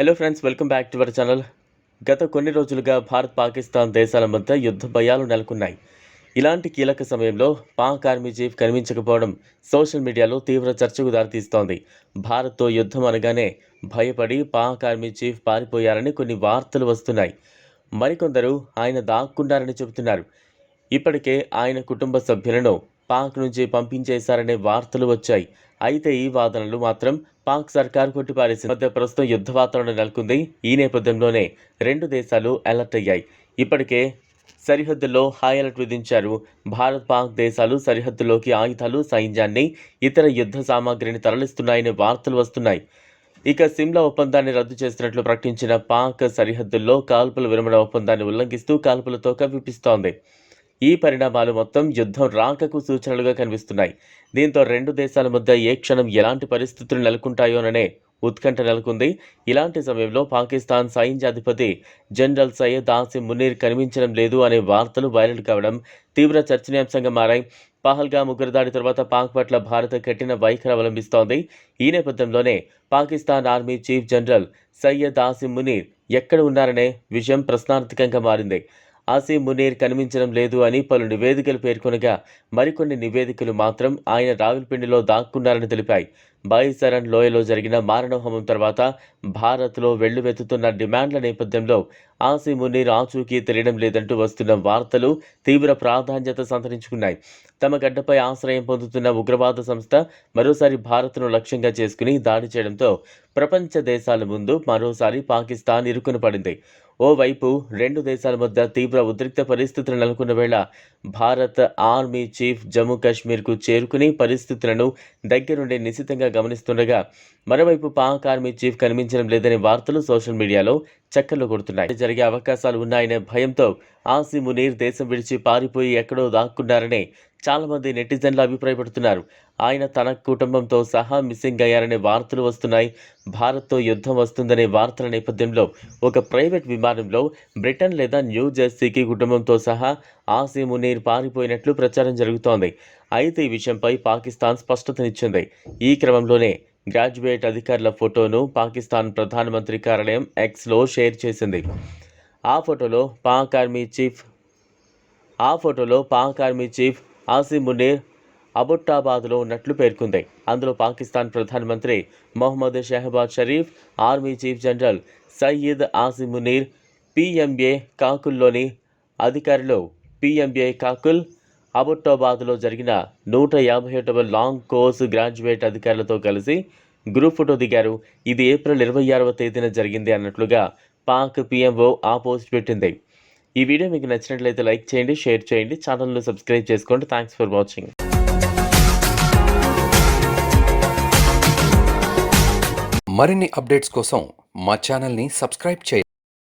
Hello friends welcome back to our channel గత కొన్ని రోజులుగా భారత్ పాకిస్తాన్ దేశాల మధ్య యుద్ధ భయాలు నెలకొన్నాయి. ఇలాంటి కీలక సమయంలో పాక్ ఆర్మీ చీఫ్ కనిపించకపోవడం సోషల్ మీడియాలో తీవ్ర చర్చకు దారితీస్తోంది. భారత్తో యుద్ధం అనగానే భయపడి పాక్ ఆర్మీ చీఫ్ పారిపోయారని కొన్ని వార్తలు వస్తున్నాయి. మరికొందరు ఆయన దాక్కున్నారని చెబుతున్నారు. ఇప్పటికే ఆయన కుటుంబ సభ్యులను పాక్ నుంచి పంపించేశారనే వార్తలు వచ్చాయి. అయితే ఈ వాదనలు మాత్రం పాక్ సర్కార్ కొట్టిపారేసిన మధ్య ప్రస్తుతం యుద్ధ వాతావరణం నెలకొంది. ఈ నేపథ్యంలోనే రెండు దేశాలు అలర్ట్ అయ్యాయి. ఇప్పటికే సరిహద్దుల్లో హై అలర్ట్ విధించారు. భారత్ పాక్ దేశాలు సరిహద్దులోకి ఆయుధాలు సైన్యాన్ని ఇతర యుద్ధ సామాగ్రిని తరలిస్తున్నాయనే వార్తలు వస్తున్నాయి. ఇక సిమ్లా ఒప్పందాన్ని రద్దు చేస్తున్నట్లు ప్రకటించిన పాక్ సరిహద్దుల్లో కాల్పుల విరమణ ఒప్పందాన్ని ఉల్లంఘిస్తూ కాల్పులతో కవిపిస్తోంది ఈ పరిణామాలు మొత్తం యుద్ధం రాకకు సూచనలుగా కనిపిస్తున్నాయి. దీంతో రెండు దేశాల మధ్య ఏ క్షణం ఎలాంటి పరిస్థితులు నెలకొంటాయోననే ఉత్కంఠ నెలకొంది. ఇలాంటి సమయంలో పాకిస్తాన్ సైన్యాధిపతి జనరల్ సయ్యద్ ఆసిమ్ మునీర్ కనిపించడం లేదు అనే వార్తలు వైరల్ కావడం తీవ్ర చర్చనీయాంశంగా మారాయి. పహల్గా ఉగ్రదాడి తర్వాత పాక్ పట్ల భారత్ కఠిన వైఖరి అవలంబిస్తోంది. ఈ నేపథ్యంలోనే Pakistan army chief general Syed Asim Munir ఎక్కడ ఉన్నారనే విషయం ప్రశ్నార్థకంగా మారింది. ఆసీ మునీర్ కనిపించడం లేదు అని పలు నివేదికలు పేర్కొనగా మరికొన్ని నివేదికలు మాత్రం ఆయన రావిల్పిండిలో దాక్కున్నారని తెలిపాయి. బాయిసరన్ లోయలో జరిగిన మారణహోమం తర్వాత భారత్లో వెళ్ళువెత్తుతున్న డిమాండ్ల నేపథ్యంలో ఆసి మునీర్ ఆచూకీ తెలియడం లేదంటూ వస్తున్న వార్తలు తీవ్ర ప్రాధాన్యత సంతరించుకున్నాయి. తమ గడ్డపై ఆశ్రయం పొందుతున్న ఉగ్రవాద సంస్థ మరోసారి భారత్ను లక్ష్యంగా చేసుకుని దాడి చేయడంతో ప్రపంచ దేశాల ముందు మరోసారి పాకిస్తాన్ ఇరుకున పడింది. ఓవైపు రెండు దేశాల మధ్య తీవ్ర ఉద్రిక్త పరిస్థితులు నెలకొన్న వేళ భారత్ ఆర్మీ చీఫ్ జమ్మూ కాశ్మీర్కు చేరుకుని పరిస్థితులను దగ్గరుండి నిశితంగా గమనిస్తుండగా మరోవైపు పాక్ ఆర్మీ చీఫ్ కనిపించడం లేదనే వార్తలు సోషల్ మీడియాలో చక్కర్లు కొడుతున్నాయి. జరిగే అవకాశాలు ఉన్నాయనే భయంతో ఆసి మునీర్ దేశం విడిచి పారిపోయి ఎక్కడో దాక్కున్నారని చాలామంది నెటిజన్లు అభిప్రాయపడుతున్నారు. ఆయన తన కుటుంబంతో సహా మిస్సింగ్ అయ్యారనే వార్తలు వస్తున్నాయి. భారత్తో యుద్ధం వస్తుందనే వార్తల నేపథ్యంలో ఒక ప్రైవేట్ విమానంలో బ్రిటన్ లేదా న్యూ జెర్సీకి కుటుంబంతో సహా ఆసీ మునీర్ పారిపోయినట్లు ప్రచారం జరుగుతోంది. అయితే ఈ విషయంపై పాకిస్తాన్ స్పష్టతనిచ్చింది. ఈ క్రమంలోనే గ్రాడ్యుయేట్ అధికారుల ఫోటోను పాకిస్తాన్ ప్రధానమంత్రి కార్యాలయం ఎక్స్లో షేర్ చేసింది. ఆ ఫోటోలో పాక్ ఆర్మీ చీఫ్ ఆ ఫోటోలో పాక్ ఆర్మీ చీఫ్ ఆసిమ్ మునీర్ అబుట్టాబాద్లో ఉన్నట్లు పేర్కొంది. అందులో పాకిస్తాన్ ప్రధానమంత్రి Mohammad Shehbaz Sharif army chief general Syed Asim Munir PMA కాకుల్లోని అధికారులు పిఎంఏ కాకుల్ అబుట్టాబాద్లో జరిగిన నూట యాభై ఒకటవ లాంగ్ కోర్స్ గ్రాడ్యుయేట్ అధికారులతో కలిసి గ్రూప్ ఫోటో దిగారు. ఇది ఏప్రిల్ ఇరవై ఆరవ తేదీన జరిగింది అన్నట్లుగా పాక్ పిఎంఓ ఆ పోస్ట్ పెట్టింది. ఈ వీడియో మీకు నచ్చినట్లయితే లైక్ చేయండి షేర్ చేయండి ఛానల్ను సబ్స్క్రైబ్ చేసుకోండి. Thanks for watching. మరిన్ని అప్డేట్స్ కోసం మా ఛానల్ని సబ్స్క్రైబ్ చేయండి.